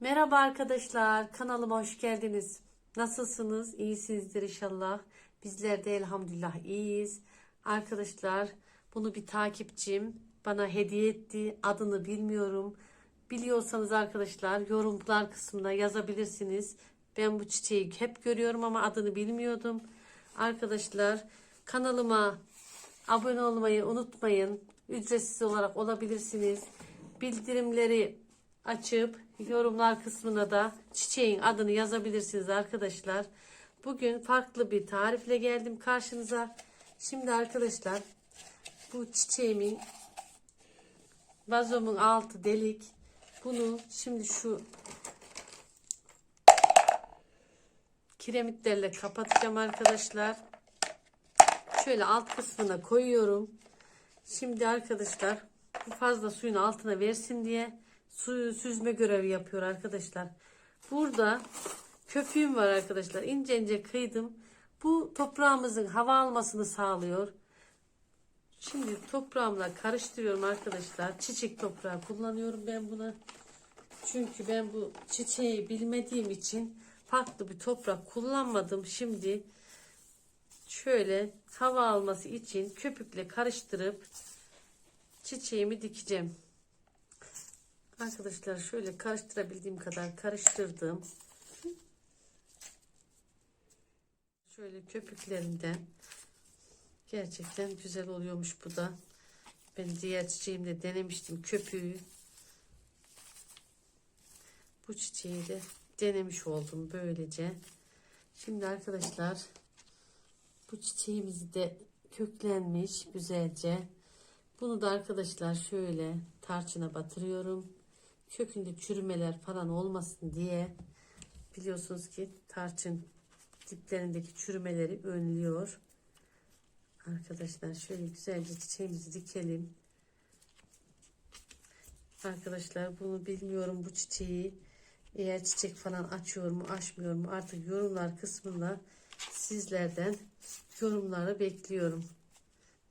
Merhaba arkadaşlar, kanalıma hoş geldiniz. Nasılsınız? İyisinizdir inşallah. Bizler de elhamdülillah iyiyiz. Arkadaşlar, bunu bir takipçim bana hediye etti. Adını bilmiyorum. Biliyorsanız arkadaşlar yorumlar kısmına yazabilirsiniz. Ben bu çiçeği hep görüyorum ama adını bilmiyordum. Arkadaşlar, kanalıma abone olmayı unutmayın. Ücretsiz olarak olabilirsiniz. Bildirimleri açıp yorumlar kısmına da çiçeğin adını yazabilirsiniz arkadaşlar. Bugün farklı bir tarifle geldim karşınıza. Şimdi arkadaşlar bu çiçeğimin vazomun altı delik. Bunu şimdi şu kiremitlerle kapatacağım arkadaşlar. Şöyle alt kısmına koyuyorum. Şimdi arkadaşlar bu fazla suyun altına versin diye suyu süzme görevi yapıyor arkadaşlar. Burada köpüğüm var arkadaşlar. İnce ince kıydım. Bu toprağımızın hava almasını sağlıyor. Şimdi toprağımla karıştırıyorum arkadaşlar. Çiçek toprağı kullanıyorum ben buna. Çünkü ben bu çiçeği bilmediğim için farklı bir toprak kullanmadım. Şimdi şöyle hava alması için köpükle karıştırıp çiçeğimi dikeceğim. Arkadaşlar şöyle karıştırabildiğim kadar karıştırdım. Şöyle köpüklerinden gerçekten güzel oluyormuş bu da. Ben diğer çiçeğimde denemiştim köpüğü. Bu çiçeği de denemiş oldum böylece. Şimdi arkadaşlar bu çiçeğimiz de köklenmiş güzelce. Bunu da arkadaşlar şöyle tarçına batırıyorum. Kökünde çürümeler falan olmasın diye biliyorsunuz ki tarçın diplerindeki çürümeleri önlüyor. Arkadaşlar şöyle güzelce çiçeğimizi dikelim. Arkadaşlar bunu bilmiyorum bu çiçeği eğer çiçek falan açıyor mu açmıyor mu artık yorumlar kısmında sizlerden yorumları bekliyorum.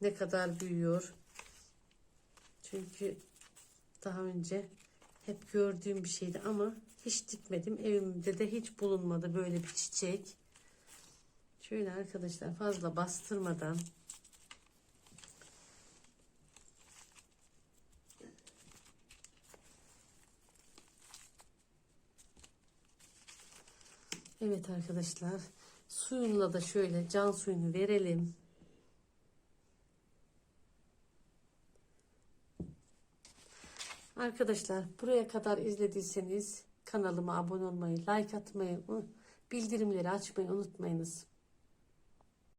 Ne kadar büyüyor. Çünkü daha önce hep gördüğüm bir şeydi ama hiç dikmedim. Evimde de hiç bulunmadı böyle bir çiçek. Şöyle arkadaşlar fazla bastırmadan Evet arkadaşlar suyunla da şöyle can suyunu verelim. Arkadaşlar buraya kadar izlediyseniz kanalıma abone olmayı, like atmayı, bildirimleri açmayı unutmayınız.